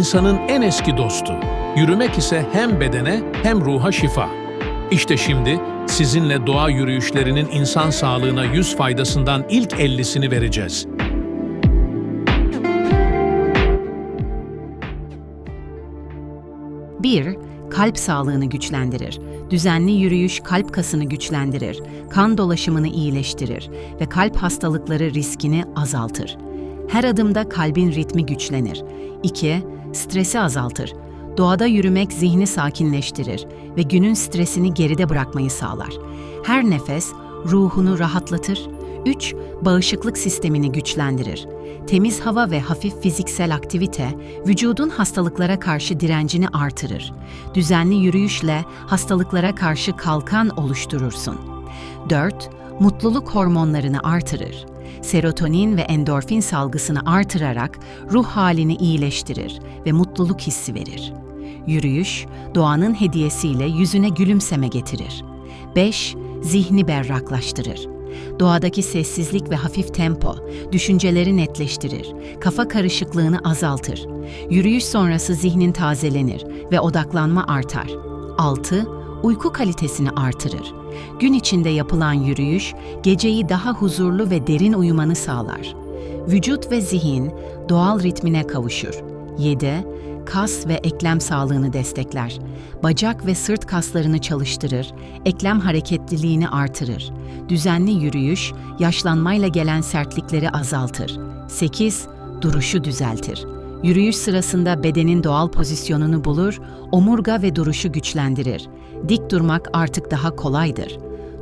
insanın en eski dostu. Yürümek ise hem bedene hem ruha şifa. İşte şimdi sizinle doğa yürüyüşlerinin insan sağlığına yüz faydasından ilk 50'sini vereceğiz. Bir, Kalp sağlığını güçlendirir. Düzenli yürüyüş kalp kasını güçlendirir, kan dolaşımını iyileştirir ve kalp hastalıkları riskini azaltır. Her adımda kalbin ritmi güçlenir. 2. Stresi azaltır. Doğada yürümek zihni sakinleştirir ve günün stresini geride bırakmayı sağlar. Her nefes ruhunu rahatlatır. 3. Bağışıklık sistemini güçlendirir. Temiz hava ve hafif fiziksel aktivite vücudun hastalıklara karşı direncini artırır. Düzenli yürüyüşle hastalıklara karşı kalkan oluşturursun. 4. Mutluluk hormonlarını artırır. Serotonin ve endorfin salgısını artırarak ruh halini iyileştirir ve mutluluk hissi verir. Yürüyüş, doğanın hediyesiyle yüzüne gülümseme getirir. 5. Zihni berraklaştırır. Doğadaki sessizlik ve hafif tempo düşünceleri netleştirir, kafa karışıklığını azaltır. Yürüyüş sonrası zihnin tazelenir ve odaklanma artar. 6. Uyku kalitesini artırır. Gün içinde yapılan yürüyüş geceyi daha huzurlu ve derin uyumanı sağlar. Vücut ve zihin doğal ritmine kavuşur. 7. Kas ve eklem sağlığını destekler. Bacak ve sırt kaslarını çalıştırır, eklem hareketliliğini artırır. Düzenli yürüyüş, yaşlanmayla gelen sertlikleri azaltır. 8. Duruşu düzeltir. Yürüyüş sırasında bedenin doğal pozisyonunu bulur, omurga ve duruşu güçlendirir. Dik durmak artık daha kolaydır.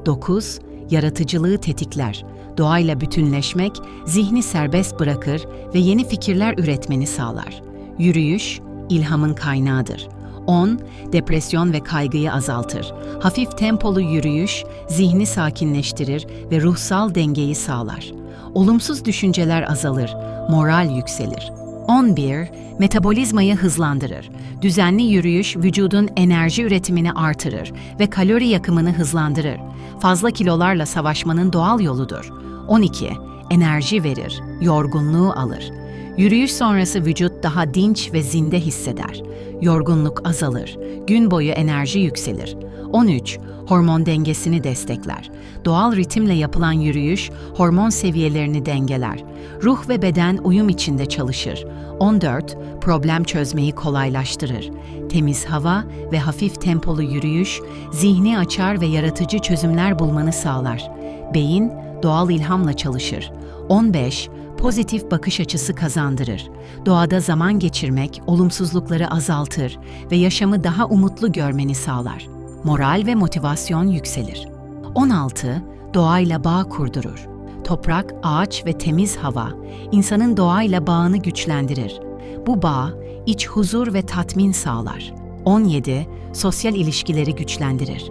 9. Yaratıcılığı tetikler. Doğayla bütünleşmek, zihni serbest bırakır ve yeni fikirler üretmeni sağlar. Yürüyüş, ilhamın kaynağıdır. 10. Depresyon ve kaygıyı azaltır. Hafif tempolu yürüyüş, zihni sakinleştirir ve ruhsal dengeyi sağlar. Olumsuz düşünceler azalır, moral yükselir. 11. Metabolizmayı hızlandırır. Düzenli yürüyüş vücudun enerji üretimini artırır ve kalori yakımını hızlandırır. Fazla kilolarla savaşmanın doğal yoludur. 12. Enerji verir, yorgunluğu alır. Yürüyüş sonrası vücut daha dinç ve zinde hisseder. Yorgunluk azalır, gün boyu enerji yükselir. 13. Hormon dengesini destekler. Doğal ritimle yapılan yürüyüş hormon seviyelerini dengeler. Ruh ve beden uyum içinde çalışır. 14. Problem çözmeyi kolaylaştırır. Temiz hava ve hafif tempolu yürüyüş zihni açar ve yaratıcı çözümler bulmanı sağlar. Beyin doğal ilhamla çalışır. 15 pozitif bakış açısı kazandırır. Doğada zaman geçirmek olumsuzlukları azaltır ve yaşamı daha umutlu görmeni sağlar. Moral ve motivasyon yükselir. 16. Doğayla bağ kurdurur. Toprak, ağaç ve temiz hava insanın doğayla bağını güçlendirir. Bu bağ iç huzur ve tatmin sağlar. 17. Sosyal ilişkileri güçlendirir.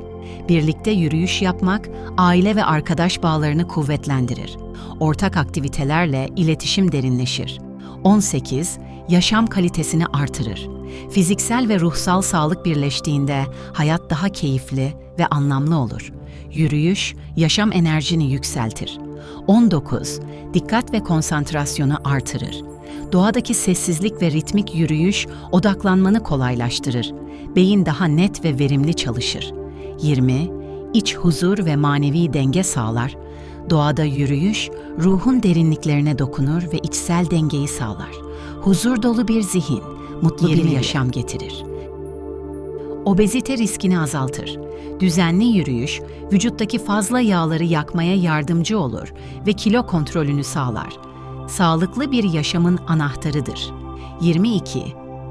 Birlikte yürüyüş yapmak aile ve arkadaş bağlarını kuvvetlendirir. Ortak aktivitelerle iletişim derinleşir. 18. Yaşam kalitesini artırır. Fiziksel ve ruhsal sağlık birleştiğinde hayat daha keyifli ve anlamlı olur. Yürüyüş yaşam enerjini yükseltir. 19. Dikkat ve konsantrasyonu artırır. Doğadaki sessizlik ve ritmik yürüyüş odaklanmanı kolaylaştırır. Beyin daha net ve verimli çalışır. 20. İç huzur ve manevi denge sağlar. Doğada yürüyüş, ruhun derinliklerine dokunur ve içsel dengeyi sağlar. Huzur dolu bir zihin, mutlu bir yaşam getirir. Obezite riskini azaltır. Düzenli yürüyüş, vücuttaki fazla yağları yakmaya yardımcı olur ve kilo kontrolünü sağlar. Sağlıklı bir yaşamın anahtarıdır. 22.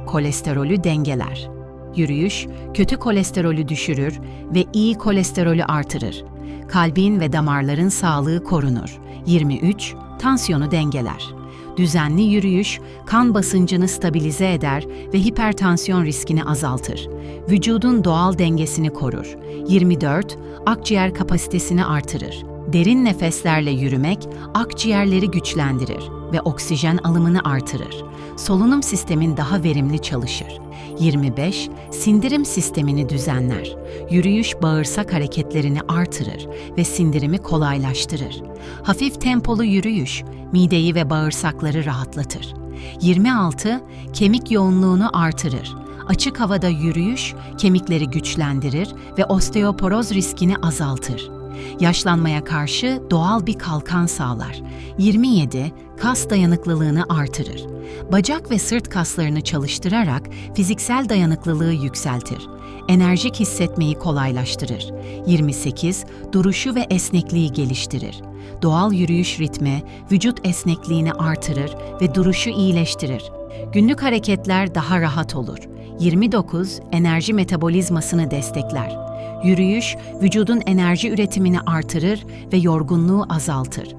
Kolesterolü dengeler. Yürüyüş, kötü kolesterolü düşürür ve iyi kolesterolü artırır. Kalbin ve damarların sağlığı korunur. 23. Tansiyonu dengeler. Düzenli yürüyüş, kan basıncını stabilize eder ve hipertansiyon riskini azaltır. Vücudun doğal dengesini korur. 24. Akciğer kapasitesini artırır. Derin nefeslerle yürümek akciğerleri güçlendirir ve oksijen alımını artırır. Solunum sistemin daha verimli çalışır. 25. Sindirim sistemini düzenler. Yürüyüş bağırsak hareketlerini artırır ve sindirimi kolaylaştırır. Hafif tempolu yürüyüş mideyi ve bağırsakları rahatlatır. 26. Kemik yoğunluğunu artırır. Açık havada yürüyüş kemikleri güçlendirir ve osteoporoz riskini azaltır. Yaşlanmaya karşı doğal bir kalkan sağlar. 27. Kas dayanıklılığını artırır. Bacak ve sırt kaslarını çalıştırarak fiziksel dayanıklılığı yükseltir. Enerjik hissetmeyi kolaylaştırır. 28. Duruşu ve esnekliği geliştirir. Doğal yürüyüş ritmi vücut esnekliğini artırır ve duruşu iyileştirir. Günlük hareketler daha rahat olur. 29. Enerji metabolizmasını destekler. Yürüyüş, vücudun enerji üretimini artırır ve yorgunluğu azaltır.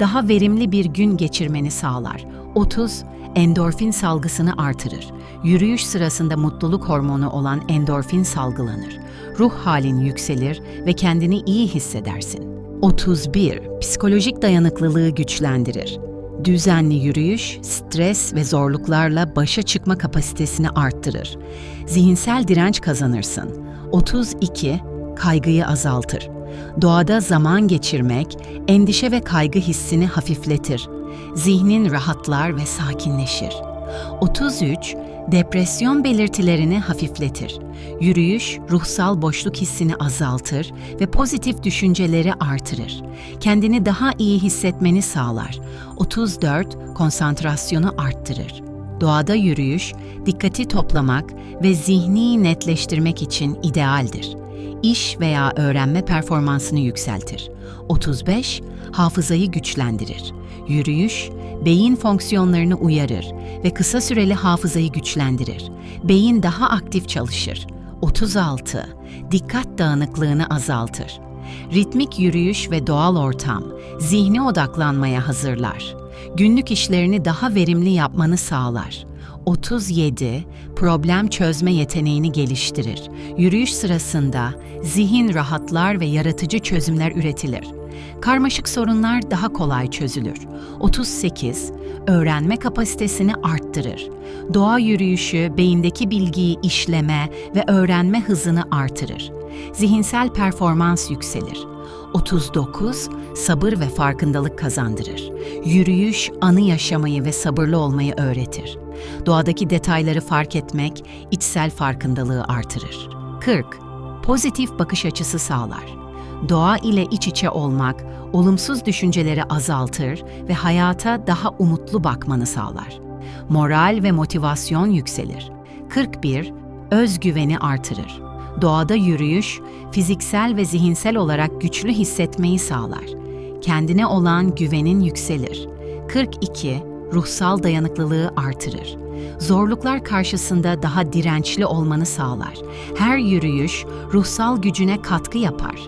Daha verimli bir gün geçirmeni sağlar. 30. Endorfin salgısını artırır. Yürüyüş sırasında mutluluk hormonu olan endorfin salgılanır. Ruh halin yükselir ve kendini iyi hissedersin. 31. Psikolojik dayanıklılığı güçlendirir. Düzenli yürüyüş, stres ve zorluklarla başa çıkma kapasitesini arttırır. Zihinsel direnç kazanırsın. 32. Kaygıyı azaltır. Doğada zaman geçirmek, endişe ve kaygı hissini hafifletir. Zihnin rahatlar ve sakinleşir. 33. Depresyon belirtilerini hafifletir. Yürüyüş, ruhsal boşluk hissini azaltır ve pozitif düşünceleri artırır. Kendini daha iyi hissetmeni sağlar. 34. Konsantrasyonu arttırır. Doğada yürüyüş, dikkati toplamak ve zihni netleştirmek için idealdir. İş veya öğrenme performansını yükseltir. 35. Hafızayı güçlendirir. Yürüyüş, beyin fonksiyonlarını uyarır ve kısa süreli hafızayı güçlendirir. Beyin daha aktif çalışır. 36. Dikkat dağınıklığını azaltır. Ritmik yürüyüş ve doğal ortam zihni odaklanmaya hazırlar. Günlük işlerini daha verimli yapmanı sağlar. 37. Problem çözme yeteneğini geliştirir. Yürüyüş sırasında zihin rahatlar ve yaratıcı çözümler üretilir. Karmaşık sorunlar daha kolay çözülür. 38. Öğrenme kapasitesini arttırır. Doğa yürüyüşü beyindeki bilgiyi işleme ve öğrenme hızını artırır. Zihinsel performans yükselir. 39. Sabır ve farkındalık kazandırır. Yürüyüş, anı yaşamayı ve sabırlı olmayı öğretir. Doğadaki detayları fark etmek, içsel farkındalığı artırır. 40. Pozitif bakış açısı sağlar. Doğa ile iç içe olmak, olumsuz düşünceleri azaltır ve hayata daha umutlu bakmanı sağlar. Moral ve motivasyon yükselir. 41. Özgüveni artırır. Doğada yürüyüş, fiziksel ve zihinsel olarak güçlü hissetmeyi sağlar. Kendine olan güvenin yükselir. 42. Ruhsal dayanıklılığı artırır. Zorluklar karşısında daha dirençli olmanı sağlar. Her yürüyüş ruhsal gücüne katkı yapar.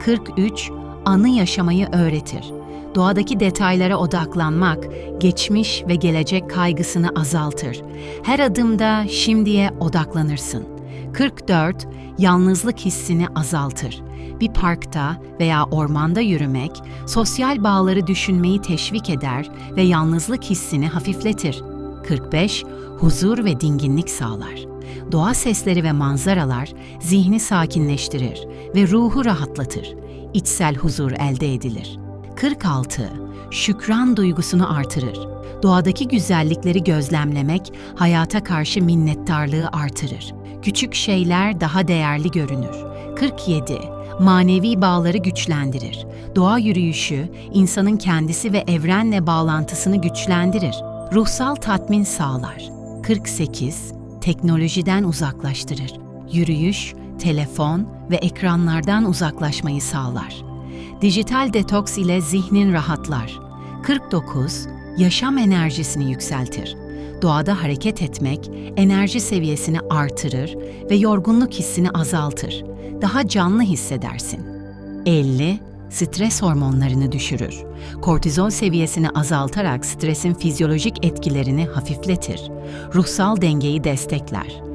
43. Anı yaşamayı öğretir. Doğadaki detaylara odaklanmak, geçmiş ve gelecek kaygısını azaltır. Her adımda şimdiye odaklanırsın. 44. Yalnızlık hissini azaltır. Bir parkta veya ormanda yürümek, sosyal bağları düşünmeyi teşvik eder ve yalnızlık hissini hafifletir. 45. Huzur ve dinginlik sağlar. Doğa sesleri ve manzaralar zihni sakinleştirir ve ruhu rahatlatır. İçsel huzur elde edilir. 46. Şükran duygusunu artırır. Doğadaki güzellikleri gözlemlemek hayata karşı minnettarlığı artırır. Küçük şeyler daha değerli görünür. 47. Manevi bağları güçlendirir. Doğa yürüyüşü insanın kendisi ve evrenle bağlantısını güçlendirir. Ruhsal tatmin sağlar. 48. Teknolojiden uzaklaştırır. Yürüyüş, telefon ve ekranlardan uzaklaşmayı sağlar. Dijital detoks ile zihnin rahatlar. 49. Yaşam enerjisini yükseltir. Doğada hareket etmek enerji seviyesini artırır ve yorgunluk hissini azaltır. Daha canlı hissedersin. 50. Stres hormonlarını düşürür. Kortizol seviyesini azaltarak stresin fizyolojik etkilerini hafifletir. Ruhsal dengeyi destekler.